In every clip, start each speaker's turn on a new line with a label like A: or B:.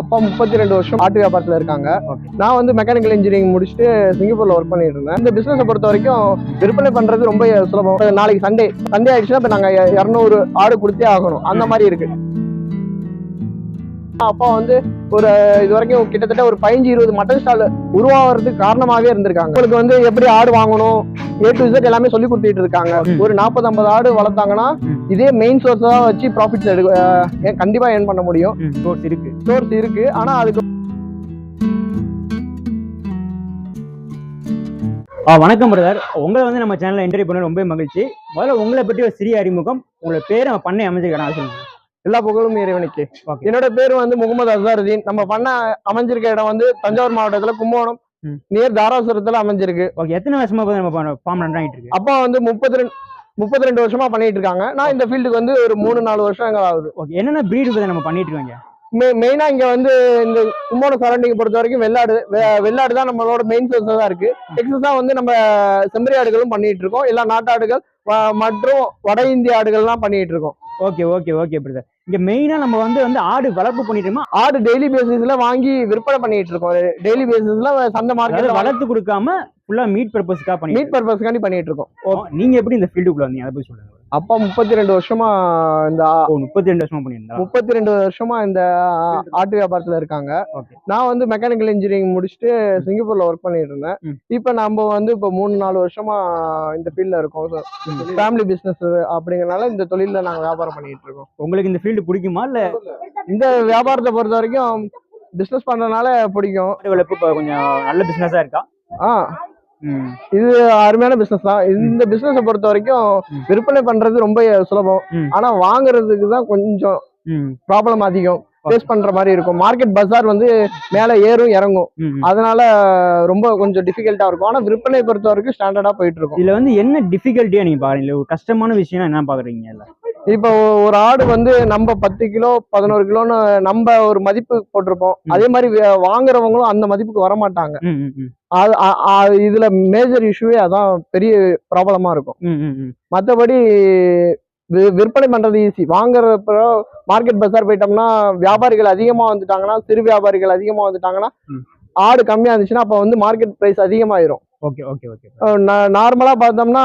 A: அப்பா முப்பத்தி ரெண்டு வருஷம் ஆட்டு வியாபாரத்துல இருக்காங்க. நான் வந்து மெக்கானிக்கல் இன்ஜினியரிங் முடிச்சுட்டு சிங்கப்பூர்ல ஒர்க் பண்ணிட்டு இருந்தேன். இந்த பிசினஸை பொறுத்த வரைக்கும் விற்பனை பண்றது ரொம்ப சுலபம். நாளைக்கு சண்டே சண்டே ஆயிடுச்சுன்னா இப்ப நாங்க இரநூறு ஆடு கொடுத்தே ஆகணும். அந்த மாதிரி இருக்கு. அப்பா வந்து ஒரு இது வரைக்கும் கிட்டத்தட்ட ஒரு பதினஞ்சு இருபது மட்டன் ஸ்டால் உருவாகிறதுக்கு காரணமாவே இருந்திருக்காங்க. உங்களுக்கு வந்து எப்படி ஆடு வாங்கணும் ஏ டு Z எல்லாமே சொல்லி கொடுத்துட்டு இருக்காங்க. ஒரு நாற்பது ஐம்பது ஆடு வளர்த்தாங்கன்னா. இதே மெயின் சோர்ஸ் தான் வச்சு ப்ராஃபிட்ஸ் எடு அஹ் ஏன் கண்டிப்பா ஏர்ன் பண்ண முடியும்.
B: சோர்ஸ் இருக்கு.
A: சோர்ஸ் இருக்கு. ஆனா அதுக்கு
B: ஆ வணக்கம் பிரதர் உங்களை வந்து நம்ம சேனல்ல என்ட்ரி பண்ண ரொம்ப மகிழ்ச்சி. முதல்ல உங்களை பற்றி ஒரு சிறிய அறிமுகம். உங்களை பேர் பண்ணை அமைஞ்சிருக்கேன் சொல்லுங்க
A: எல்லா புகழும் இறைவனுக்கு. என்னோட பேர் வந்து முகமது அசாருதீன். நம்ம பண்ண அமைஞ்சிருக்க இடம் வந்து தஞ்சாவூர் மாவட்டத்துல கும்போணம். நியர் தாராசுரத்துல அமைஞ்சிருக்கு.
B: ஓகே எத்தனை வருஷமா நம்ம ஃபார்ம் இருக்கு?
A: அப்பா வந்து முப்பத்தி ரெண்டு முப்பத்தி ரெண்டு வருஷமா பண்ணிட்டு இருக்காங்க. நான் இந்த ஃபீல்டுக்கு வந்து ஒரு மூணு நாலு வருஷங்கள் ஆகுது.
B: ஓகே என்னென்ன பிரீடு நம்ம பண்ணிட்டு இருக்கோங்க
A: மெயினா இங்க வந்து இந்த கும்போணம் சரௌண்டிங் பொறுத்த வரைக்கும் வெள்ளாடு வெள்ளாடு தான் நம்மளோட மெயின் சோர்ஸ் தான் இருக்கு. எக்ஸஸா வந்து நம்ம செம்மறி ஆடுகளும் பண்ணிட்டு இருக்கோம். எல்லா நாட்டாடுகள் மற்றும் வட இந்திய ஆடுகள்லாம் பண்ணிட்டு இருக்கோம்.
B: ஓகே ஓகே ஓகே பிரதர் இங்க மெயினா நம்ம வந்து வந்து ஆடு வளர்ப்பு பண்ணிட்டு இருக்கோமா
A: ஆடு டெய்லி பேசிஸ்ல வாங்கி விற்பனை பண்ணிட்டு இருக்கோம். டெய்லி பேசிஸ்ல சந்தை
B: அதாவது
A: மார்க்கெட்
B: வளர்த்து கொடுக்காம ஃபுல்லா மீட் பர்பஸ்க்காக பண்ணி
A: மீட் பர்பஸ்க்காண்டி பண்ணிட்டு இருக்கோம்.
B: நீங்க எப்படி இந்த ஃபீல்டுக்குள்ள வந்தீங்க? அதை போய் சொல்லுங்க.
A: அப்பா முப்பத்தி ரெண்டு வருஷமா இந்த
B: முப்பத்தி ரெண்டு வருஷமா பண்ணியிருந்தா?
A: முப்பத்தி ரெண்டு வருஷமா இந்த ஆட்டு வியாபாரத்துல இருக்காங்க. நான் வந்து மெக்கானிக்கல் இன்ஜினியரிங் முடிச்சுட்டு சிங்கப்பூர்ல ஒர்க் பண்ணிட்டு இருந்தேன். இப்போ நம்ம வந்து இப்போ மூணு நாலு வருஷமா இந்த ஃபீல்ட்ல இருக்கோம். ஃபேமிலி பிசினஸ் அப்படிங்கறனால இந்த தொழில்ல நாங்க வியாபாரம் பண்ணிட்டு இருக்கோம்
B: உங்களுக்கு இந்த ஃபீல்டு பிடிக்குமா? இல்ல
A: இந்த வியாபாரத்தை பொறுத்த வரைக்கும் பிசினஸ் பண்றதுனால பிடிக்கும்.
B: இப்ப கொஞ்சம் நல்ல பிசினஸா இருக்கா?
A: ஆ. இது அருமையான பிசினஸ் தான். இந்த பிசினஸை பொறுத்த வரைக்கும். விற்பனை பண்றது ரொம்ப சுலபம். ஆனா வாங்குறதுக்கு தான் கொஞ்சம் ப்ராப்ளம் அதிகம். ஃபேஸ் பண்ற மாதிரி இருக்கும். மார்க்கெட் பஜார் வந்து மேல ஏறும் இறங்கும். அதனால ரொம்ப கொஞ்சம் டிஃபிகல்ட்டா இருக்கும். ஆனா விற்பனை பொறுத்த வரைக்கும் ஸ்டாண்டர்டா போயிட்டு இருக்கும்.
B: இதுல வந்து என்ன டிஃபிகல்ட்டியா நீங்க பாக்குறீங்க? ஒரு கஷ்டமான விஷயம் என்ன பாக்குறீங்க? இல்ல
A: இப்போ ஒரு ஆடு வந்து நம்ம பத்து கிலோ பதினோரு கிலோன்னு நம்ம ஒரு மதிப்பு போட்டிருப்போம். அதே மாதிரி வாங்குறவங்களும் அந்த மதிப்புக்கு வர மாட்டாங்க
B: ம் ம் ம்.
A: அது அ- அ- இதுல மேஜர் இஷ்யூவே அதான் பெரிய ப்ராப்ளமா இருக்கும். மற்றபடி விற்பனை பண்றது ஈஸி வாங்குறப்ப மார்க்கெட் பஜார் போயிட்டோம்னா வியாபாரிகள் அதிகமா வந்துட்டாங்கன்னா சிறு வியாபாரிகள் அதிகமா வந்துட்டாங்கன்னா. ஆடு கம்மியா இருந்துச்சுன்னா அப்ப வந்து market price அதிகமாயிரும்.
B: Okay okay okay.
A: நார்மலா பார்த்தோம்னா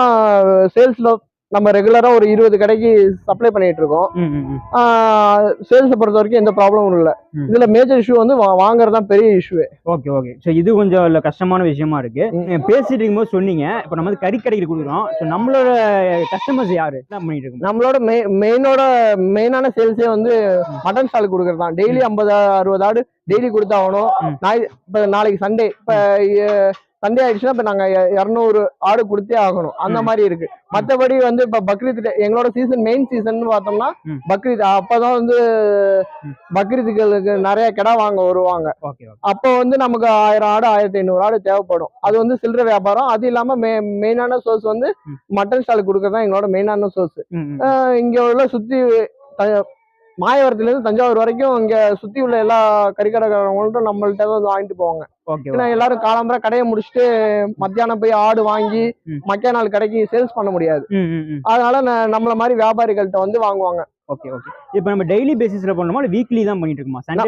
A: சேல்ஸ்ல நம்ம ரெகுலரா ஒரு இருபது கடைக்கு சப்ளை பண்ணிட்டு இருக்கோம். சேல்ஸை பொறுத்த வரைக்கும் எந்த ப்ராப்ளமும் இல்லை. இதுல மேஜர் இஷ்யூ வந்து வாங்குறது தான் பெரிய இஷ்யூ
B: ஓகே ஓகே ஸோ இது கொஞ்சம் இல்ல கஷ்டமான விஷயமா இருக்கு. பேசிட்டு இருக்கும்போது சொன்னீங்க. இப்போ நம்ம வந்து கறி கடைக்கு கொடுக்குறோம். ஸோ நம்மளோட கஸ்டமர்ஸ் யாரு? என்ன பண்ணிட்டு இருக்கோம்?
A: நம்மளோட மெயினோட மெயினான சேல்ஸே வந்து மட்டன் ஸ்டால் கொடுக்கறது தான் டெய்லி ஐம்பது அறுபது ஆடு டெய்லி கொடுத்தாகணும். நாய் இப்போ நாளைக்கு சண்டே இப்போ சண்டே ஆயிடுச்சுன்னா இப்போ நாங்கள் இரநூறு ஆடு கொடுத்தே ஆகணும் அந்த. மாதிரி இருக்கு மற்றபடி வந்து இப்போ பக்ரீத் எங்களோட சீசன் மெயின் சீசன் பார்த்தோம்னா. பக்ரீத் அப்பதான் வந்து. பக்ரீத்துகளுக்கு நிறைய கிடா வாங்க வருவாங்க அப்போ வந்து நமக்கு ஆயிரம் ஆடு ஆயிரத்தி ஐநூறு ஆடு தேவைப்படும் அது வந்து சில்லறை வியாபாரம் அது இல்லாம மெ மெயினான சோர்ஸ் வந்து. மட்டன் ஸ்டால் கொடுக்கறது தான் எங்களோட மெயினான சோர்ஸ் இங்க உள்ள சுத்தி த- மாயவரத்துல இருந்து தஞ்சாவூர் வரைக்கும் இங்க சுத்தி உள்ள எல்லா கறிக்கடைக்காரங்களும் நம்மள்ட்ட வந்து வாங்கிட்டு போவாங்க. ஏன்னா எல்லாரும் காலம்பரை கடையை முடிச்சுட்டு மத்தியானம் போய் ஆடு வாங்கி. மக்கா நாள் கடைக்கு சேல்ஸ் பண்ண முடியாது. அதனால நம்மள மாதிரி வியாபாரிகள்ட்ட வந்து வாங்குவாங்க.
B: ஓகே ஓகே இப்போ நம்ம டெய்லி பேசிஸ்ல பண்ணணுமா? வீக்லி தான் பண்ணிட்டு இருக்கோமா சண்டே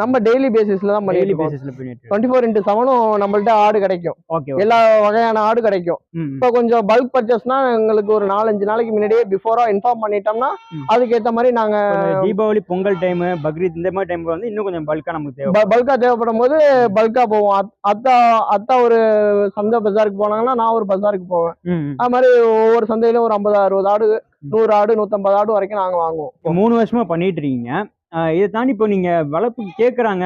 A: நம்ம டெய்லி பேசிஸ்ல தான்
B: டெய்லி பேசிஸ்ல பண்ணிட்டு
A: ஃபோர் இன்ட்டு செவனும் நம்மள்ட்ட ஆடு கிடைக்கும்.
B: ஓகே
A: எல்லா வகையான ஆடு கிடைக்கும். இப்போ கொஞ்சம் பல்க் பர்ச்சேஸ்னா எங்களுக்கு ஒரு நாலஞ்சு நாளைக்கு முன்னாடியே பிஃபோரா இன்ஃபார்ம் பண்ணிட்டோம்னா
B: ம்.
A: அதுக்கேற்ற மாதிரி நாங்க
B: தீபாவளி பொங்கல் டைம் பக்ரீத் இந்த மாதிரி டைம்ல வந்து இன்னும் கொஞ்சம் பல்கா நமக்கு தேவை.
A: பல்கா தேவைப்படும் போது பல்கா போவோம். அத்- அத்தா அத்தா ஒரு சந்தை பஜாருக்கு போனாங்கன்னா நான் ஒரு பஜாருக்கு போவேன். அது மாதிரி ஒவ்வொரு சந்தையிலும் ஒரு ஐம்பது அறுபது ஆடு நூறு ஆடு நூத்தம்பது ஆடு வரைக்கும் நாங்க வாங்குவோம்.
B: இப்போ மூணு வருஷமா பண்ணிட்டு இருக்கீங்க. இதை தாண்டி இப்போ நீங்க வளர்ப்புக்கு கேக்குறாங்க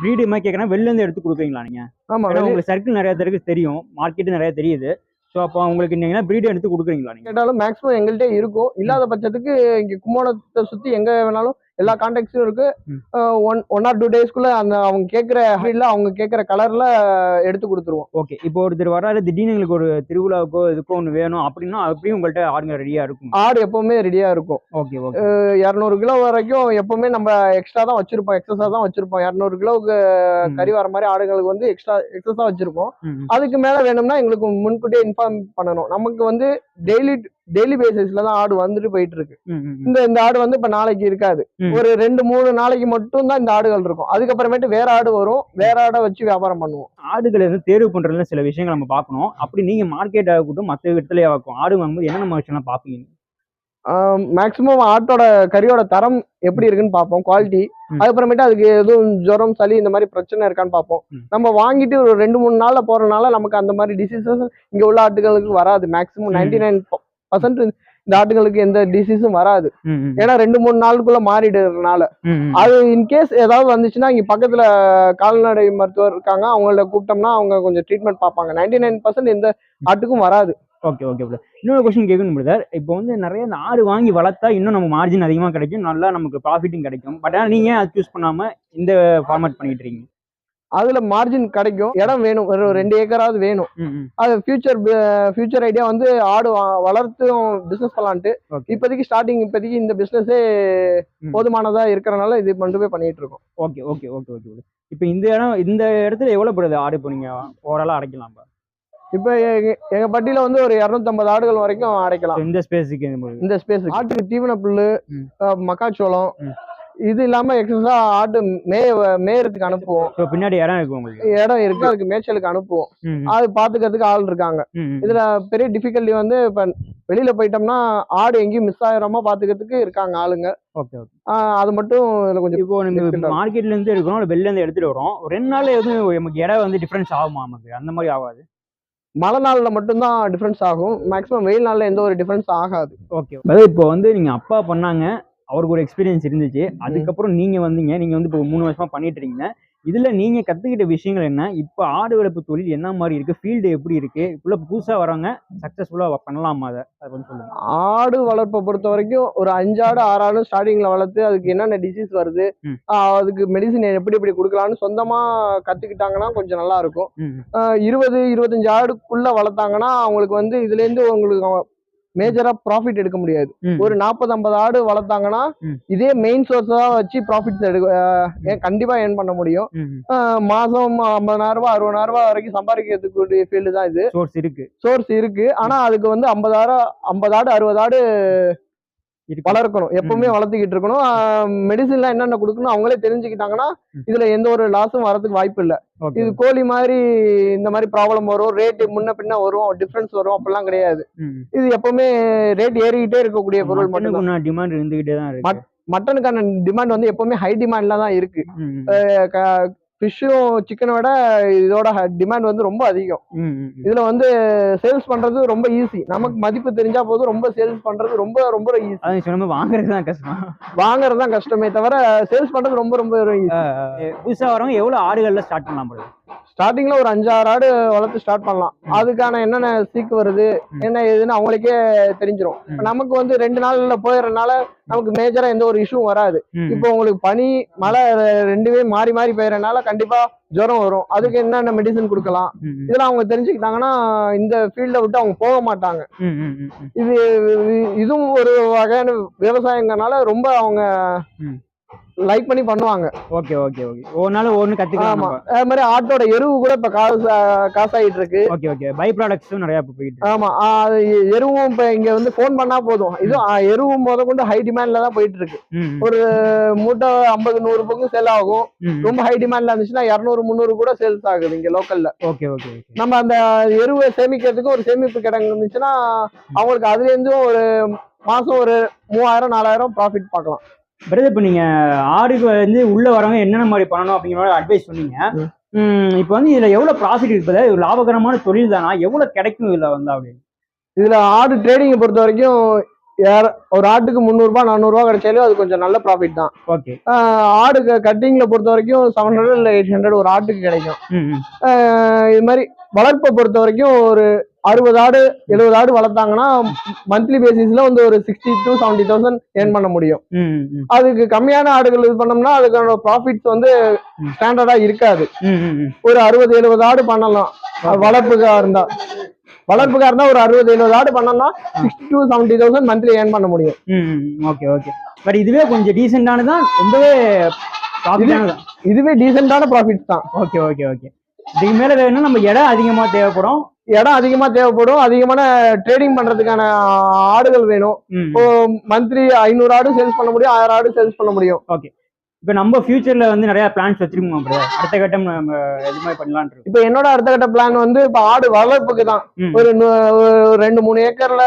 B: ப்ரீடு மாதிரி கேக்குறாங்க வெளில இருந்து எடுத்து கொடுப்பீங்களா நீங்க?
A: ஆமா
B: உங்களுக்கு சர்க்கிள் நிறைய பேருக்கு தெரியும் மார்க்கெட் நிறைய தெரியுது. ஸோ அப்போ உங்களுக்கு நீங்க ப்ரீடு எடுத்து கொடுக்குறீங்களா நீங்க?
A: கேட்டாலும் மேக்ஸிமம் எங்கள்கிட்ட இருக்கும். இல்லாத பட்சத்துக்கு இங்க கும்போணத்தை சுத்தி எங்க வேணாலும் எல்லா கான்டாக்ட்ஸும் இருக்கு. ஒன் ஒன் ஆர் டூ டேஸ்க்குள்ள அந்த அவங்க கேட்குற ஹைட்ல அவங்க கேட்குற கலர்ல எடுத்து கொடுத்துருவோம்.
B: ஓகே இப்போ ஒருத்தர் வராரு திடீர்னு எங்களுக்கு ஒரு திருவிழாவுக்கோ இதுக்கோ ஒன்று வேணும் அப்படின்னா அப்படியும் உங்கள்கிட்ட ஆளுங்க ரெடியா இருக்கும்.
A: ஆடு எப்பவுமே ரெடியா இருக்கும்.
B: ஓகே ஓகே
A: இரநூறு கிலோ வரைக்கும் எப்பவுமே நம்ம எக்ஸ்ட்ரா தான் வச்சிருப்போம் எக்ஸஸா தான் வச்சிருப்போம். இரநூறு கிலோவுக்கு கறி வர மாதிரி ஆடுகளுக்கு வந்து எக்ஸ்ட்ரா எக்ஸஸா வச்சிருப்போம். அதுக்கு மேல வேணும்னா எங்களுக்கு முன்கூட்டியே இன்ஃபார்ம் பண்ணணும். நமக்கு வந்து டெய்லி டெய்லி பேசிஸ்ல தான் ஆடு வந்துட்டு போயிட்டு இருக்கு. இந்த இந்த ஆடு வந்து இப்ப நாளைக்கு இருக்காது. ஒரு ரெண்டு மூணு நாளைக்கு மட்டும் தான் இந்த ஆடுகள் இருக்கும். அதுக்கப்புறமேட்டு வேற ஆடு வரும். வேற ஆடை வச்சு வியாபாரம் பண்ணுவோம்.
B: ஆடுகளை வந்து தேர்வு பண்றதுல சில விஷயங்கள் நம்ம பார்க்கணும். அப்படி நீங்க மார்க்கெட் ஆகட்டும் மற்ற இடத்துல ஆகும் ஆடு வாங்கும்போது என்னென்ன விஷயம்லாம் பார்ப்பீங்க?
A: மேக்சிமம் ஆட்டோட கறியோட தரம் எப்படி இருக்குன்னு பார்ப்போம். குவாலிட்டி. அதுக்கப்புறமேட்டு அதுக்கு எதுவும் ஜுரம் சளி இந்த மாதிரி பிரச்சனை இருக்கான்னு பார்ப்போம். நம்ம வாங்கிட்டு ஒரு ரெண்டு மூணு நாள்ல போறதுனால நமக்கு அந்த மாதிரி டிசீசஸ் இங்க உள்ள ஆட்டுகளுக்கு வராது. மேக்சிமம். நைன்டி நைன் பர்சன்ட் இந்த ஆட்டுகளுக்கு எந்த டிசீஸும் வராது. ஏன்னா ரெண்டு மூணு நாளுக்குள்ள மாறிடுறதுனால. அது இன்கேஸ் ஏதாவது வந்துச்சுன்னா இங்க பக்கத்துல கால்நடை மருத்துவர் இருக்காங்க அவங்கள கூப்பிட்டோம்னா அவங்க கொஞ்சம் ட்ரீட்மெண்ட் பார்ப்பாங்க. நைன்டி நைன் பர்சன்ட் எந்த ஆட்டுக்கும் வராது.
B: ஓகே ஓகே ப்ரோ இன்னொரு கொஸ்டின் கேட்கணும் பிரதர் இப்போ வந்து நிறைய இந்த ஆடு வாங்கி வளர்த்தா இன்னும் நம்ம மார்ஜின் அதிகமாக கிடைக்கும். நல்லா நமக்கு ப்ராஃபிட்டும் கிடைக்கும். பட் ஆனால் நீங்கள் அதை சூஸ் பண்ணாம இந்த ஃபார்மேட் பண்ணிட்டு இருக்கீங்க?
A: அதுல மார்ஜின் கிடைக்கும். இடம் வேணும். ஒரு ரெண்டு ஏக்கராவது வேணும். அது ஃபியூச்சர் ஃபியூச்சர் ஐடியா வந்து ஆடு வளர்த்தும் பிசினஸ் பண்ணலான்ட்டு. இப்போதைக்கு ஸ்டார்டிங் இப்போதைக்கு இந்த பிசினஸே. போதுமானதா இருக்கறனால இது போய் பண்ணிட்டு இருக்கோம்
B: ஓகே ஓகே ஓகே ஓகே இப்போ இந்த இடம் இந்த இடத்துல எவ்வளோ போடுது? ஆடு இப்போ நீங்கள் ஓவராலாக அடைக்கலாம் இப்போ.
A: எங்க பட்டியில வந்து ஒரு இரநூத்தம்பது ஆடுகள் வரைக்கும் அடைக்கலாம்.
B: இந்த ஸ்பேஸுக்கு இந்த
A: ஸ்பேஸ் ஆட்டுக்கு தீவன புல்லு மக்காச்சோளம். இது இல்லாம எக்ஸஸா ஆடு மேய மேயறதுக்கு அனுப்புவோம்.
B: பின்னாடி இடம் இருக்கு உங்களுக்கு?
A: இடம் இருக்கு. அதுக்கு மேய்ச்சலுக்கு அனுப்புவோம். அது பாத்துக்கிறதுக்கு ஆள் இருக்காங்க. இதுல பெரிய டிஃபிகல்ட்டி வந்து இப்ப வெளியில போயிட்டோம்னா ஆடு எங்கேயும் மிஸ் ஆயிராம பாத்துக்கிறதுக்கு இருக்காங்க ஆளுங்க.
B: ஓகே
A: அது மட்டும் இதுல கொஞ்சம்
B: இப்போ நம்ம மார்க்கெட்ல இருந்து இல்லை வெளில இருந்து எடுத்துட்டு வரோம் ரெண்டு நாள்ல எதுவும் நமக்கு இடம் வந்து டிஃபரன்ஸ் ஆகுமா நமக்கு? அந்த மாதிரி ஆகாது?
A: மழை நாள்ல மட்டும்தான் டிஃபரன்ஸ் ஆகும். மேக்ஸிமம் வெயில் நாள்ல எந்த ஒரு டிஃபரன்ஸ் ஆகாது.
B: ஓகே. அதாவது இப்போ வந்து நீங்க அப்பா பண்ணாங்க அவருக்கு ஒரு எக்ஸ்பீரியன்ஸ் இருந்துச்சு. அதுக்கப்புறம் நீங்க வந்தீங்க. நீங்க வந்து இப்போ மூணு வருஷமா பண்ணிட்டு இருக்கீங்க. இதுல நீங்க கத்துக்கிட்ட விஷயங்கள் என்ன? இப்போ ஆடு வளர்ப்பு தொழில் என்ன மாதிரி இருக்கு? ஃபீல்டு எப்படி இருக்கு? இப்போ புதுசா வரவங்க சக்சஸ்ஃபுல்லா பண்ணலாமா அதை? அதை கொஞ்சம் சொல்லுங்க.
A: ஆடு வளர்ப்பை பொறுத்த வரைக்கும் ஒரு அஞ்சாடு ஆறு ஆடு ஸ்டார்டிங்ல வளர்த்து அதுக்கு என்னென்ன டிசீஸ் வருது? அதுக்கு மெடிசின் எப்படி எப்படி கொடுக்கலாம்னு சொந்தமா கத்துக்கிட்டாங்கன்னா கொஞ்சம் நல்லா இருக்கும். இருபது இருபத்தஞ்சு ஆடுக்குள்ள வளர்த்தாங்கன்னா அவங்களுக்கு வந்து இதுல இருந்து உங்களுக்கு மேஜரா ப்ராஃபிட் எடுக்க முடியாது. ஒரு நாற்பது ஐம்பது ஆடு வளர்த்தாங்கன்னா. இதே மெயின் சோர்ஸா வச்சு ப்ராஃபிட்ஸ் எடுக்க கண்டிப்பா ஏர்ன் பண்ண முடியும். மாசம் ஐம்பதாயிரம் ரூபாய் அறுபதாயிரம் ரூபாய் வரைக்கும் சம்பாதிக்கிறதுக்கு ஃபீல்டு தான் இது.
B: சோர்ஸ் இருக்கு.
A: சோர்ஸ் இருக்கு. ஆனா அதுக்கு வந்து ஐம்பதாயிரம் ஐம்பது ஆடு அறுபது ஆடு வளர்க்கணும். எப்பவுமே வளர்த்துக்கிட்டு இருக்கணும். மெடிசின்லாம் என்னென்ன கொடுக்கணும் அவங்களே தெரிஞ்சுக்கிட்டாங்கன்னா. இதுல எந்த ஒரு லாஸும் வரதுக்கு வாய்ப்பு இல்லை. இது கோழி மாதிரி இந்த மாதிரி ப்ராப்ளம் வரும். ரேட்டு முன்ன பின்ன வரும். டிஃபரன்ஸ் வரும். அப்படிலாம் கிடையாது. இது எப்பவுமே ரேட் ஏறிக்கிட்டே இருக்கக்கூடிய பொருள்
B: மட்டனுக்கு டிமாண்ட் இருந்துகிட்டே தான் இருக்கு.
A: மட்டனுக்கான டிமாண்ட் வந்து எப்பவுமே ஹை டிமாண்ட்ல தான் இருக்கு. ஃபிஷ்ஷும் சிக்கனை விட இதோட டிமாண்ட் வந்து ரொம்ப அதிகம். இதுல வந்து சேல்ஸ் பண்றது ரொம்ப ஈஸி நமக்கு மதிப்பு தெரிஞ்சா போதும். ரொம்ப சேல்ஸ் பண்றது ரொம்ப ரொம்ப ஈஸி
B: வாங்குறது தான் கஷ்டம்.
A: வாங்குறது தான் கஷ்டமே தவிர சேல்ஸ் பண்றது ரொம்ப ரொம்ப ஈஸி
B: புதுசா வரவங்க எவ்வளவு ஆடுகள்ல ஸ்டார்ட் பண்ணலாம் bro?
A: ஸ்டார்டிங்ல ஒரு அஞ்சாறு ஆடு வளர்த்து ஸ்டார்ட் பண்ணலாம். அதுக்கான என்னென்ன சீக்கு வருது. என்ன ஏதுன்னு அவங்களுக்கே தெரிஞ்சிரும்
B: ம்.
A: இப்ப நமக்கு வந்து ரெண்டு நாள்ல போயிடுறதுனால நமக்கு மேஜரா எந்த ஒரு இஷ்யூ வராது இப்போ உங்களுக்கு பனி மழை ரெண்டுமே மாறி மாறி பெய்யறதுனால கண்டிப்பா ஜுரம் வரும் அதுக்கு என்னென்ன மெடிசன் கொடுக்கலாம். இதெல்லாம் அவங்க தெரிஞ்சுக்கிட்டாங்கன்னா இந்த ஃபீல்ட விட்டு அவங்க போக மாட்டாங்க. இது இது- இதுவும் ஒரு வகையான விவசாயங்கிறனால ரொம்ப அவங்க. லைக் பண்ணி பண்ணுவாங்க.
B: Okay okay okay. ஒவ்வொரு நாள் நம்ம.
A: அதே மாதிரி ஆட்டோட எருவு கூட இப்ப காசு காசாயிட்டு இருக்கு
B: ஓகே ஓகே. பை ப்ராடக்ட்ஸும் நிறைய இப்போ போயிட்டு.
A: ஆமா. அது எருவும் இப்ப இங்க வந்து ஃபோன் பண்ணா போதும். இது ஆ, எருவும் முத கொண்டு ஹை டிமாண்ட்ல தான் போயிட்டு இருக்கு. ஒரு மூட்டை ஐம்பது நூறு பக்கம் சேல் ஆகும். ரொம்ப ஹை டிமாண்ட்ல இருந்துச்சுன்னா இரநூறு முந்நூறு கூட சேல்ஸ் ஆகுது இங்க லோக்கல்ல
B: ஓகே ஓகே ஓகே.
A: நம்ம அந்த எருவை சேமிக்கிறதுக்கு ஒரு சேமிப்பு கிடங்கு இருந்துச்சுன்னா அவங்களுக்கு அதுல இருந்தும் ஒரு மாசம் ஒரு மூவாயிரம் நாலாயிரம் ப்ராஃபிட் பார்க்கலாம்.
B: பிரதர் இப்போ நீங்க ஆடுக்கு வந்து உள்ள வரவங்க என்னென்ன மாதிரி பண்ணணும் அப்படிங்கிற மாதிரி அட்வைஸ் சொன்னீங்க. இப்போ வந்து இதுல எவ்வளவு ப்ராஃபிட் இருக்குது ஒரு லாபகரமான தொழில் தானா? எவ்வளவு கிடைக்கும் இதுல வந்து அப்படின்னு?
A: இதுல ஆடு ட்ரேடிங்கை பொறுத்த வரைக்கும் யார- ஒரு ஆட்டுக்கு முந்நூறுபா நானூறுபா கிடைச்சாலும் அது கொஞ்சம் நல்ல ப்ராஃபிட் தான்.
B: ஓகே
A: ஆடு கட்டிங்ல பொறுத்த வரைக்கும் செவன் ஹண்ட்ரட் இல்லை எயிட் ஹண்ட்ரட் ஒரு ஆட்டுக்கு கிடைக்கும். இது மாதிரி வளர்ப்பை பொறுத்த வரைக்கும் ஒரு அறுபது ஆடு எழுபது ஆடு வளர்த்தாங்கன்னா மந்த்லி பேசிஸ்ல வந்து ஒரு sixty to seventy thousand earn பண்ண முடியும். அதுக்கு கம்மியான ஆடுகள் இது பண்ணோம்னா அதுக்கான ப்ராஃபிட்ஸ் வந்து. ஸ்டாண்டர்டா இருக்காது. ஒரு அறுபது எழுபது ஆடு பண்ணலாம். வளர்ப்புக்கா இருந்தா. வளர்ப்புக்கா இருந்தா ஒரு அறுபது எழுபது ஆடு பண்ணோம்னா sixty to seventy thousand monthly earn பண்ண முடியும்.
B: ஓகே ஓகே பட் இதுவே கொஞ்சம் டீசெண்டானதான் ரொம்பவே ப்ராஃபிட்டானதான்
A: இதுவே டீசென்டான ப்ராஃபிட்ஸ் தான்.
B: ஓகே ஓகே ஓகே இதுக்கு மேல வேணும்னா நம்ம இடம் அதிகமா தேவைப்படும்.
A: இடம் அதிகமா தேவைப்படும். அதிகமான ட்ரேடிங் பண்றதுக்கான ஆடுகள் வேணும். இப்போ மந்த்லி ஐநூறு ஆடு சேல்ஸ் பண்ண முடியும் ஆயிரம் ஆடு சேல்ஸ் பண்ண முடியும்.
B: இப்ப நம்ம ஃபியூச்சர்ல வந்து நிறைய பிளான்ஸ் வச்சிருக்கோம் brother. அடுத்த கட்டம் நம்ம இது மாதிரி இருக்கோம்.
A: இப்போ என்னோட அடுத்த கட்ட பிளான் வந்து இப்போ ஆடு வளர்ப்புக்கு தான். ஒரு ரெண்டு மூணு ஏக்கர்ல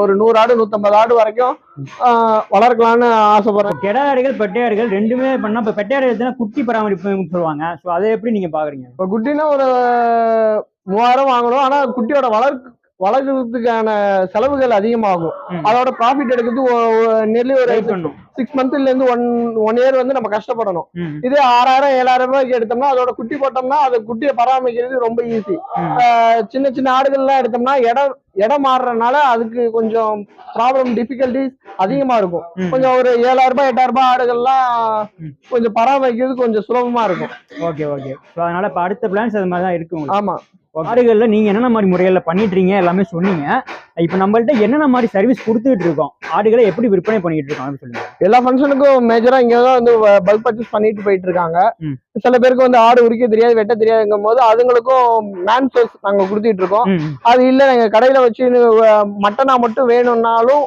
A: ஒரு நூறு ஆடு நூத்தம்பது ஆடு வரைக்கும் வளர்க்கலாம்னு ஆசைப்படுறேன்.
B: இப்போ கெடா ஆடுகள் பெட்டை ஆடுகள் ரெண்டுமே பண்ணா இப்போ பெட்டை ஆடு எடுத்தா குட்டி பராமரிப்பு சொல்லுவாங்க. ஸோ அதை எப்படி நீங்க பாக்குறீங்க?
A: இப்போ குட்டினா ஒரு மூவாயிரம் வாங்கணும். ஆனா குட்டியோட வளர்க்கு வளர்க்கறதுக்கான செலவுகள் அதிகமாகும். அதோட ப்ராஃபிட் எடுக்கிறது நெல்லி ஒரு சிக்ஸ் மந்த்ல இருந்து ஒன் ஒன் இயர் வந்து நம்ம கஷ்டப்படணும். இதே ஆறாயிரம் ஏழாயிரம் ரூபாய்க்கு எடுத்தோம்னா அதோட குட்டி போட்டோம்னா அந்த குட்டியை பராமரிக்கிறது ரொம்ப ஈஸி. சின்ன சின்ன ஆடுகள்லாம் எடுத்தோம்னா இடம் இடம் மாறுறதுனால அதுக்கு கொஞ்சம் ப்ராப்ளம் டிஃபிகல்டிஸ் அதிகமா இருக்கும். கொஞ்சம் ஒரு ஏழாயிரம் ரூபாய் எட்டாயிரம் ரூபாய் ஆடுகள்லாம். கொஞ்சம் பராமரிக்கிறது கொஞ்சம் சுலபமா இருக்கும்
B: ஓகே ஓகே அதனால இப்போ அடுத்த பிளான்ஸ் அது மாதிரி தான் இருக்கு உங்களுக்கு
A: ஆமா
B: ஆடுகள்ல நீங்க என்னென்ன மாதிரி முறையில பண்ணிட்டு இருக்கீங்க? எல்லாமே சொன்னீங்க. இப்போ நம்மள்ட்ட என்னென்ன மாதிரி சர்வீஸ் கொடுத்துட்டு இருக்கோம்? ஆடுகளை எப்படி விற்பனை பண்ணிட்டு இருக்கோம்? அப்படின்னு சொல்லுங்க.
A: எல்லா ஃபங்க்ஷனுக்கும் மேஜரா இங்க தான் வந்து பல்க் பர்ச்சேஸ் பண்ணிட்டு போயிட்டு இருக்காங்க. சில பேருக்கு வந்து ஆடு உரிக்க தெரியாது வெட்ட தெரியாதுங்கும் போது அதுங்களுக்கும் மேன் சோர்ஸ் நாங்க கொடுத்துட்டு இருக்கோம். அது இல்ல எங்க கடையில வச்சு மட்டனா மட்டும் வேணும்னாலும்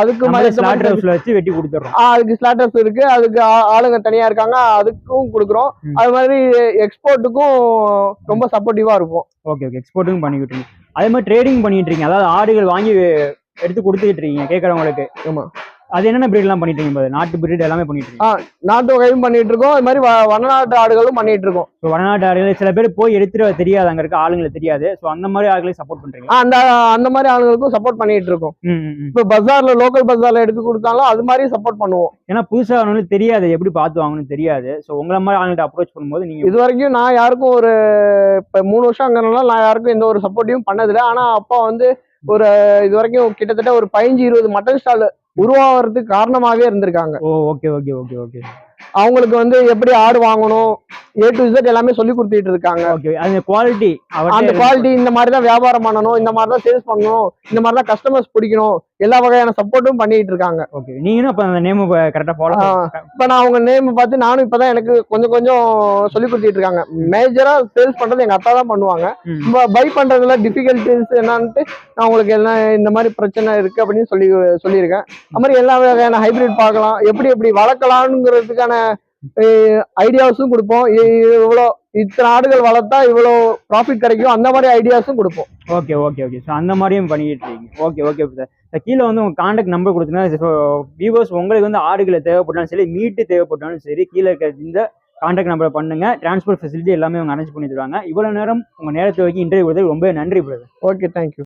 A: அதுக்கு மாதிரி
B: வச்சு வெட்டி கொடுத்துட்றோம்.
A: ஆஹ் அதுக்கு ஸ்லாட்டர்ஸ் இருக்கு. அதுக்கு ஆளுங்க தனியா இருக்காங்க. அதுக்கும் கொடுக்குறோம். அது மாதிரி எக்ஸ்போர்ட்டுக்கும் ரொம்ப சப்போர்ட்டிவா இருக்கும்
B: ஓகே ஓகே. எக்ஸ்போர்ட்டும் பண்ணிக்கிட்டு இருக்கீங்க அதே மாதிரி ட்ரேடிங் பண்ணிட்டு இருக்கீங்க அதாவது ஆடுகள் வாங்கி எடுத்து கொடுத்துட்டு இருக்கீங்க கேட்கறவங்களுக்கு
A: ஆமா.
B: அது என்னென்ன பிரீட்லாம் பண்ணிட்டு இருக்கீங்க? நாட்டு பிரீட் எல்லாமே பண்ணிட்டு இருக்கீங்க.
A: நாட்டு வகையும் பண்ணிட்டு இருக்கோம். அது மாதிரி வடநாட்டு ஆடுகளும் பண்ணிட்டு இருக்கோம்.
B: ஸோ வடநாட்டு ஆடுகள் சில பேர் போய் எடுத்துட்டு தெரியாது. அங்க இருக்க ஆளுங்களுக்கு தெரியாது. ஸோ அந்த மாதிரி ஆளுகளை சப்போர்ட் பண்றீங்க
A: அந்த அந்த மாதிரி ஆளுங்களுக்கும் சப்போர்ட் பண்ணிட்டு இருக்கோம். இப்போ பஜார்ல லோக்கல் பஜார்ல எடுத்து கொடுத்தாலும் அது மாதிரி சப்போர்ட் பண்ணுவோம்.
B: ஏன்னா புதுசா வரவங்களுக்கு தெரியாது. எப்படி பார்த்து வாங்கணும்னு தெரியாது. ஸோ உங்களை மாதிரி ஆளுங்கிட்ட அப்ரோச் பண்ணும்போது நீங்க
A: இது வரைக்கும் நான் யாருக்கும் ஒரு இப்ப மூணு வருஷம் அங்கனால நான் யாருக்கும் எந்த ஒரு சப்போர்ட்டையும் பண்ணதில்லை. ஆனா அப்பா வந்து ஒரு இது வரைக்கும் கிட்டத்தட்ட ஒரு பதினஞ்சு இருபது மட்டன் ஸ்டால் உருவாகிறதுக்கு காரணமாவே இருந்திருக்காங்க.
B: Oh okay okay okay okay
A: அவங்களுக்கு வந்து எப்படி ஆடு வாங்கணும் ஏ டு Z எல்லாமே சொல்லி கொடுத்துட்டு இருக்காங்க.
B: அந்த குவாலிட்டி
A: அந்த குவாலிட்டி இந்த மாதிரி தான் வியாபாரம் பண்ணணும் இந்த மாதிரி தான் சேல்ஸ் பண்ணணும் இந்த மாதிரி தான் கஸ்டமர்ஸ் பிடிக்கணும் எல்லா வகையான சப்போர்ட்டும் பண்ணிட்டு இருக்காங்க.
B: ஓகே நீங்களும் அப்ப அந்த நேம் கரெக்டா ஃபாலோ
A: ஆ. இப்ப நான் அவங்க நேம் பார்த்து நானும் இப்பதான் எனக்கு கொஞ்சம் கொஞ்சம் சொல்லி கொடுத்துட்டு இருக்காங்க. மேஜரா சேல்ஸ் பண்றது எங்க அத்தா தான் பண்ணுவாங்க. பை பண்றதுல டிஃபிகல்டிஸ் என்னன்ட்டு நான் உங்களுக்கு எல்லாம் இந்த மாதிரி பிரச்சனை இருக்கு அப்படின்னு சொல்லி சொல்லியிருக்கேன். அது மாதிரி எல்லா வகையான ஹைபிரிட் பார்க்கலாம் எப்படி எப்படி வளர்க்கலாம்ங்கிறதுக்கான ஐடியாஸும் கொடுப்போம். இவ்வளோ இத்தனை ஆடுகள் வளர்த்தா இவ்வளோ ப்ராஃபிட் கிடைக்கும். அந்த மாதிரி ஐடியாஸும் கொடுப்போம்.
B: Okay okay okay. ஸோ அந்த மாதிரியும் பண்ணிட்டு இருக்கீங்க. ஓகே ஓகே சார் கீழே வந்து உங்க காண்டாக்ட் நம்பர் கொடுத்தீங்கன்னா ஸோ வியூவர்ஸ் உங்களுக்கு வந்து ஆடுகளை தேவைப்பட்டாலும் சரி மீட்டு தேவைப்பட்டாலும் சரி கீழே இருக்க இந்த காண்டாக்ட் நம்பரை பண்ணுங்க. டிரான்ஸ்போர்ட் ஃபெசிலிட்டி எல்லாமே அவங்க அரேஞ்ச் பண்ணி தருவாங்க. இவ்வளவு நேரம் உங்க நேரத்தை வைக்க இன்டர்வியூ கொடுத்தது ரொம்ப நன்றி பிரதர்
A: ஓகே தேங்க்யூ